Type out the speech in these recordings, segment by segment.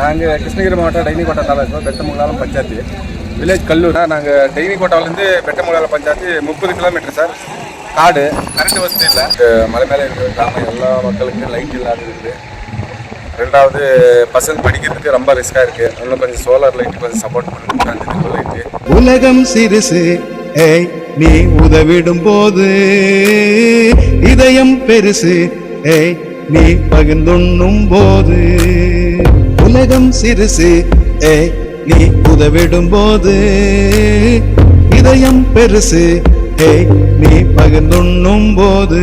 நாங்கள் கிருஷ்ணகிரி மாவட்டம் டைனிகோட்டா தாலுக்கா பெத்தமுகலாலம் பஞ்சாயத்து. வில்லேஜ் கல்லூர். நாங்கள் டைனிகோட்டாவிலேருந்து பெத்தமுகலாலம் பஞ்சாயத்து முப்பது கிலோமீட்டர் சார். காடு கரண்ட் வசதி இல்லை. மலை மேலே இருக்கிற கிராமம் எல்லா மக்களுக்கும் லைட் இல்லாத இருக்குது ரெண்டாவது பசங்க படிக்கிறதுக்கு ரொம்ப ரிஸ்க்காக இருக்குது இன்னும் கொஞ்சம் சோலார் லைட் கொஞ்சம் சப்போர்ட் பண்ணுங்க லைட்டு உலகம் சிறுசு. ஏய் நீ உதவிடும் போது இதயம் பெருசு. ஏய் நீ பகிர்ந்துண்ணும் போது உலகம் சிறுசு. ஏ நீ உதவிடும் போது இதயம் பெருசு. ஏ நீ பகிர்ந்துண்ணும் போது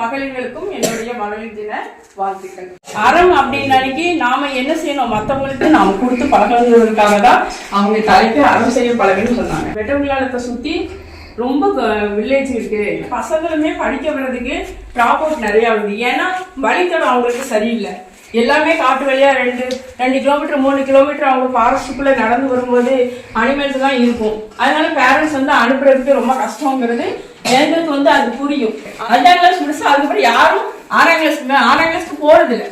மகளிர்களுக்கும் என்னுடைய மகளிர் தின வாழ்த்துக்கள். அறம் அப்படின்னு அன்னைக்கு நாம என்ன செய்யணும்? மத்தவங்களுக்கு நாம கொடுத்து பழகிறதுக்காக தான் அவங்க தலைக்கு அறம் செய்ய பழகன்னு சொன்னாங்க. வெட்டவிழாலத்தை சுத்தி ரொம்ப வில்லேஜ் இருக்கு. பசங்களுமே படிக்க வர்றதுக்கு ட்ராப் அவுட் நிறைய வருது. ஏன்னா வழித்தடம் அவங்களுக்கு சரியில்லை. எல்லாமே காட்டு வழியா ரெண்டு ரெண்டு கிலோமீட்டர் மூணு கிலோமீட்டர் அவங்க ஃபாரஸ்ட்டுக்குள்ள நடந்து வரும்போது அனிமல்ஸ் தான் இருக்கும். அதனால பேரண்ட்ஸ் வந்து அனுப்புறதுக்கு ரொம்ப கஷ்டங்கிறது எங்களுக்கு வந்து அது புரியும். அஞ்சாம் கிளாஸ் முடிச்சு அதுக்கப்புறம் யாரும் ஆறாம் கிளாஸ் ஆறாம் கிளாஸ்க்கு போறது இல்லை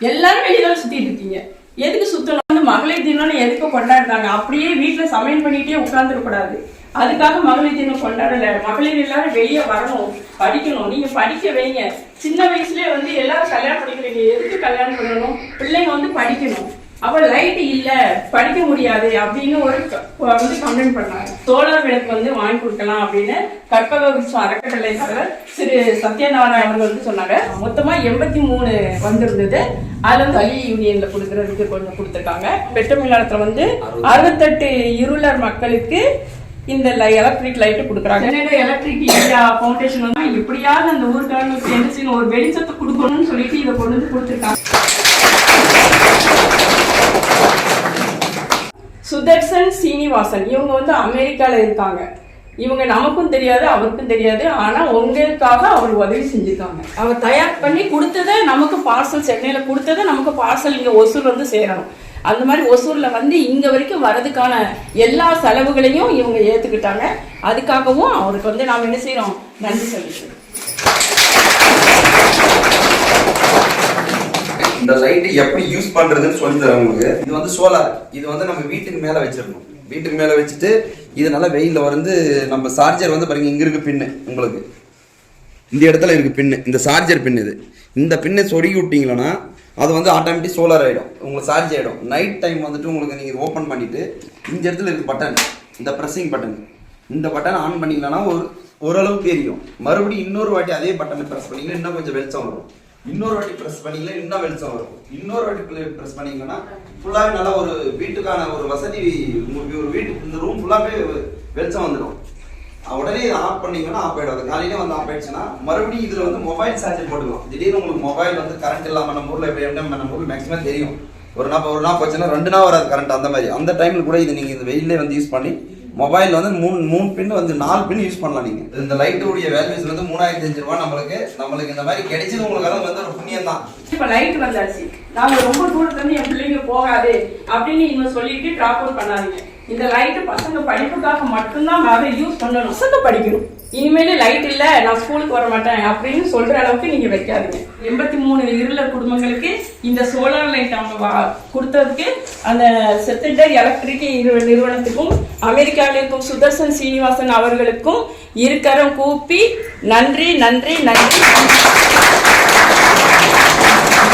எல்லாரும் வெளியில சுத்திட்டு இருக்கீங்க. எதுக்கு சுத்தணும்? வந்து மகளிர் தினம்னு எதுக்கு கொண்டாடுறாங்க? அப்படியே வீட்டுல சமையல் பண்ணிட்டே உட்கார்ந்துட கூடாது அதுக்காக மகளிர் தினம் கொண்டாடல. மகளிர் எல்லாரும் வெளியே வரணும். படிக்கணும். நீங்க படிக்க வைங்க. சின்ன வயசுலயே வந்து எல்லாரும் கல்யாணம் படிக்கிறீங்க எதுக்கு கல்யாணம் பண்ணணும்? பிள்ளைங்க வந்து படிக்கணும். அப்ப லைட் இல்ல படிக்க முடியாது அப்படின்னு ஒரு வந்து கம்ப்ளைண்ட் பண்ணாங்க. சோலார் விளக்கு வந்து வாங்கி கொடுக்கலாம் அப்படின்னு கற்பக விருட்சம் அறக்கட்டளை தலைவர் திரு சத்யநாராயண் அவர்கள் வந்து சொன்னாங்க. மொத்தமா எண்பத்தி மூணு வந்திருந்தது. அதுல வந்து வலி யூனியன்ல கொடுக்கறதுக்கு கொஞ்சம் கொடுத்துருக்காங்க. பெட்ரோமில்லாரத்துல வந்து அறுபத்தெட்டு இருளர் மக்களுக்கு இந்த எலக்ட்ரிக் லைட் கொடுக்குறாங்க. எலக்ட்ரிக் இந்தியா ஃபவுண்டேஷன் வந்து எப்படியாவது அந்த ஊருக்காரங்களுக்கு ஒரு வெளிச்சத்தை கொடுக்கணும்னு சொல்லிட்டு இதை கொண்டு வந்து கொடுத்துருக்காங்க. சுதர்சன் சீனிவாசன். இவங்க வந்து அமெரிக்கால இருக்காங்க. இவங்க நமக்கும் தெரியாது அவருக்கும் தெரியாது. ஆனா உங்களுக்காக அவர் உதவி செஞ்சுருக்காங்க. அவர் தயார் பண்ணி கொடுத்ததை நமக்கு பார்சல் சென்னையில கொடுத்ததை நமக்கு பார்சல் இங்க ஒசூர் வந்து சேரணும். அந்த மாதிரி ஒசூர்ல வந்து இங்க வரைக்கும் வரதுக்கான எல்லா செலவுகளையும் இவங்க ஏத்துக்கிட்டாங்க. அதுக்காகவும் அவருக்கு வந்து நாம என்ன செய்யறோம் நன்றி சொல்லிக்கிறோம் இந்த லைட் எப்படி யூஸ் பண்றதுன்னு சொல்லி தரேன் உங்களுக்கு. இது வந்து சோலார் இது வந்து நம்ம வீட்டுக்கு மேல வச்சிடணும் வீட்டுக்கு மேல வச்சுட்டு இது நல்லா வந்து நம்ம சார்ஜர் வந்து பாருங்க இங்க இருக்கு பின்னு உங்களுக்கு. இந்த இடத்துல இருக்கு பின்னு இந்த சார்ஜர் பின் இது. இந்த பின்னை சொருகி விட்டீங்கன்னா அது வந்து ஆட்டோமேட்டிக் சோலார் ஆகிடும் உங்களுக்கு சார்ஜ் ஆகிடும் நைட் டைம் வந்துட்டு உங்களுக்கு நீங்கள் ஓப்பன் பண்ணிவிட்டு இந்த இடத்துல இருக்குது பட்டன் இந்த ப்ரெஸ்ஸிங் பட்டன் இந்த பட்டன் ஆன் பண்ணிங்கன்னா ஒரு ஓரளவுக்கு தெரியும் மறுபடியும் இன்னொரு வாட்டி அதே பட்டனை ப்ரெஸ் பண்ணீங்கன்னா இன்னும் கொஞ்சம் வெளிச்சம் வரும். இன்னொரு வாட்டி ப்ரெஸ் பண்ணீங்கன்னா இன்னும் வெளிச்சம் வரும். இன்னொரு வாட்டி ப்ரெஸ் பண்ணீங்கன்னா ஃபுல்லாகவே நல்லா ஒரு வீட்டுக்கான ஒரு வசதி உங்களுக்கு ஒரு வீட்டு இந்த ரூம் ஃபுல்லாகவே வெளிச்சம் வந்துடும். உடனே இதை ஆஃப் பண்ணீங்கன்னா ஆஃப் ஆயிடும். அது காலையிலே வந்து ஆஃப் ஆயிடுச்சுன்னா மறுபடியும் இதில் வந்து மொபைல் சார்ஜ் போட்டுக்கலாம். திடீர்னு உங்களுக்கு மொபைல் வந்து கரண்ட் இல்லாமல் நம்ம ஊரில் எப்படி என்ன நம்ம ஊர்ல மேக்ஸிமம் தெரியும். ஒரு நாள் ஒரு நாள் போச்சுன்னா ரெண்டு நாள் வராது கரண்ட் அந்த மாதிரி. அந்த டைமில் கூட இது நீங்கள் இந்த வெயிலே வந்து யூஸ் பண்ணி மொபைல் வந்து மூணு மூணு பின் வந்து நாலு பின் யூஸ் பண்ணலாம் நீங்க. இந்த லைட்டுடைய வேல்யூஸ் வந்து மூணாயிரத்தி அஞ்சு ரூபாய் நம்மளுக்கு நம்மளுக்கு இந்த மாதிரி கிடைச்சது உங்களுக்கு எல்லாம் வந்து ஒரு புண்ணியம் தான் இப்ப லைட் வந்தாச்சு. நாங்க ரொம்ப தூரத்துல இருந்து என் பிள்ளைங்க போகாது அப்படின்னு இவங்க சொல்லிட்டு டிராப் அவுட் பண்ணாதீங்க. இந்த லைட் பசங்க படிப்புக்காக மட்டும்தான் அதை யூஸ் பண்ணணும். பசங்க படிக்கணும். இனிமேல் லைட் இல்ல நான் ஸ்கூலுக்கு வர மாட்டேன் அப்படின்னு சொல்ற அளவுக்கு நீங்க வைக்காதீங்க. எண்பத்தி மூணு இருளர் குடும்பங்களுக்கு இந்த சோலார் லைட் அவங்க வா- கொடுத்ததுக்கு அந்த செத்தண்டர் எலக்ட்ரிக் நிறுவனத்துக்கும் அமெரிக்காவில் இருக்கும் சுதர்சன் சீனிவாசன் அவர்களுக்கும் இருக்கரம் கூப்பி நன்றி நன்றி நன்றி.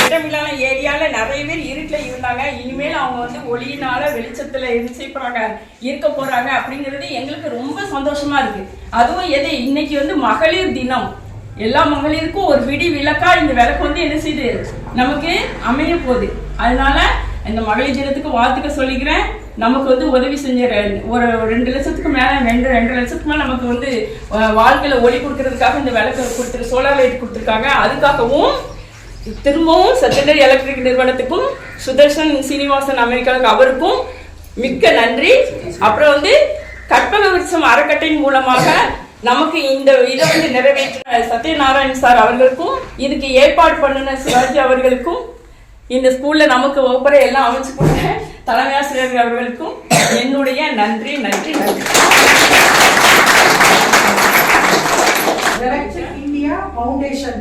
இடமில்லாத அவங்க வந்து ஒளியினால வெளிச்சத்துல என்ன செய்ய போறாங்க இருக்க போறாங்க அப்படிங்கிறது எங்களுக்கு ரொம்ப சந்தோஷமா இருக்கு. அதுவும் எது? இன்னைக்கு வந்து மகளிர் தினம். எல்லா மகளிருக்கும் ஒரு விடி விளக்கா இந்த விளக்கு வந்து என்ன செய்யுது நமக்கு அமைய போகுது. அதனால இந்த மகளிர் தினத்துக்கு வாழ்த்துக்க சொல்லிக்கிறேன். நமக்கு வந்து உதவி செஞ்ச ஒரு ரெண்டு லட்சத்துக்கு மேல ரெண்டு ரெண்டு லட்சத்துக்கு மேல நமக்கு வந்து வாழ்க்கையில் வாழ்க்கையில ஒளி கொடுக்கறதுக்காக இந்த விளக்கு கொடுத்துரு சோலார் லைட் கொடுத்துருக்காங்க. அதுக்காகவும் திரும்பவும் செகண்டரி எலக்ட்ரிக் நிறுவனத்துக்கும் சுதர்ஷன் சீனிவாசன் அமெரிக்காவுக்கு அவருக்கும் மிக்க நன்றி. அப்புறம் வந்து கற்பக விருட்சம் அறக்கட்டையின் மூலமாக நமக்கு இந்த இதை வந்து நிறைவேற்றின சத்யநாராயண் சார் அவர்களுக்கும் இதுக்கு ஏற்பாடு பண்ணின சிவாஜி அவர்களுக்கும் இந்த ஸ்கூல்ல நமக்கு ஒவ்வொரு எல்லாம் அமைச்சு கொடுத்த தலைமை ஆசிரியர் அவர்களுக்கும் என்னுடைய நன்றி நன்றி நன்றி. இந்தியா ஃபவுண்டேஷன்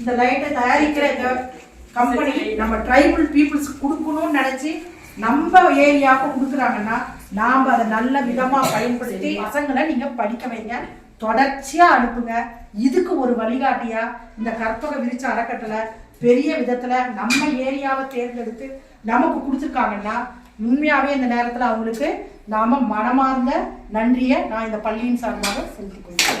இந்த லைட்டை தயாரிக்கிற இந்த கம்பெனி நம்ம ட்ரைபல் பீப்புள்ஸ் கொடுக்கணும்னு நினைச்சு நம்ம ஏரியாவுக்கு கொடுக்குறாங்கன்னா நாம் அதை நல்ல விதமாக பயன்படுத்தி பசங்களை நீங்கள் படிக்க வைங்க தொடர்ச்சியாக அனுப்புங்க. இதுக்கு ஒரு வழிகாட்டியாக இந்த கற்பக விரிச்ச அறக்கட்டளை பெரிய விதத்தில் நம்ம ஏரியாவை தேர்ந்தெடுத்து நமக்கு கொடுத்துருக்காங்கன்னா உண்மையாகவே இந்த நேரத்தில் அவங்களுக்கு நாம் மனமார்ந்த நன்றியை நான் இந்த பள்ளியின் சார்பாக செலுத்திக் கொள்கிறேன்.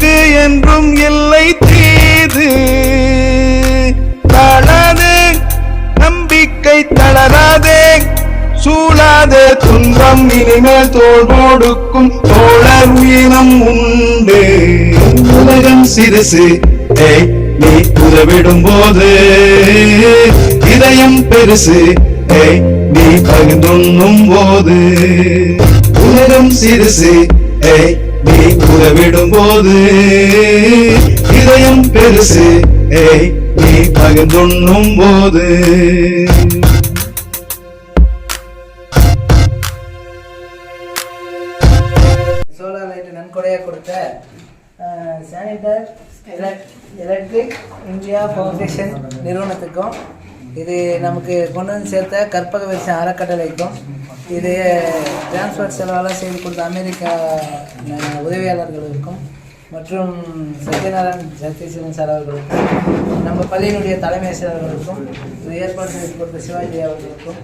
சூழாதே இனிமேல் தோல் போடுக்கும். தோழர் உயிரம் உண்டு. உலகம் சிறுசு நீ உதவிடும் போது இதயம் பெருசு நீ பகிர்ந்துண்ணும் போது உலகம் சிறுசு நீ உதவிடும் போது இதயம் பெருசு நீ பகிர்ந்துண்ணும் போது எலக்ட்ரிக் இந்தியா ஃபவுண்டேஷன் நிறுவனத்துக்கும் இது நமக்கு கொண்டு வந்து சேர்த்த கற்பக விருட்சம் அறக்கட்டளைக்கும் இது டிரான்ஸ்போர்ட் செலவெல்லாம் செய்து கொடுத்த அமெரிக்கா உதவியாளர்களுக்கும் மற்றும் சத்யநாராயண் சத்யசீலன் சார் அவர்களுக்கும் நம்ம பள்ளியினுடைய தலைமை ஆசிரியர்களுக்கும் இது ஏற்பாடு செய்து கொடுத்த சிவாஜி அவர்களுக்கும்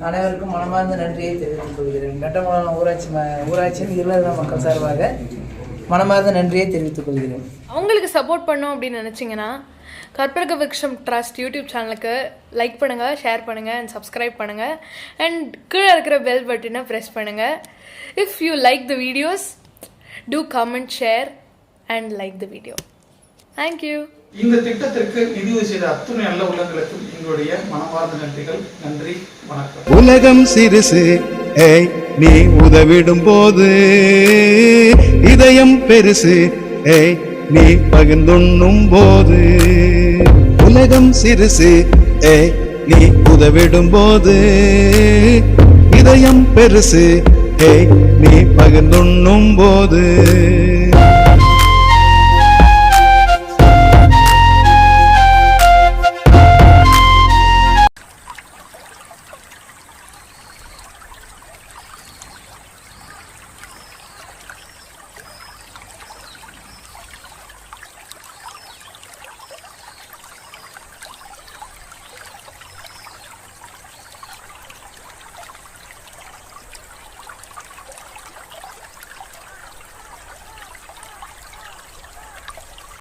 அனைவருக்கும் மனமார்ந்த நன்றியை தெரிவித்துக் கொள்கிறேன். கட்டமங்கலம் ஊராட்சி ம- ஊராட்சியின் இல்லற மக்கள் சார்பாக மனமார்ந்த நன்றியை தெரிவித்துக் கொள்கிறேன். அவங்களுக்கு சப்போர்ட் பண்ணோம் அப்படின்னு நினச்சிங்கன்னா கற்பக விக்ஷம் ட்ரஸ்ட் யூடியூப் சேனலுக்கு லைக் பண்ணுங்கள் ஷேர் பண்ணுங்கள் அண்ட் சப்ஸ்கிரைப் பண்ணுங்கள் அண்ட் கீழே இருக்கிற பெல் பட்டனை ப்ரெஸ் பண்ணுங்கள் if you like the videos do comment share and like the video thank you இந்த திட்டத்திற்கு நிதியுதவி செய்த அத்துணை நல்ல உள்ளங்களுக்கும் எங்களுடைய மனமார்ந்த நன்றிகள். நன்றி வணக்கம். உலகம் சிறுசு ஏய் நீ உதவிடும் போது இதயம் பெருசு. ஏய் நீ பகிர்ந்துண்ணும் போது உலகம் சிறுசு. ஏய் நீ உதவிடும் போது இதயம் பெருசு. ஏய் நீ பகிர்ந்துண்ணும் போது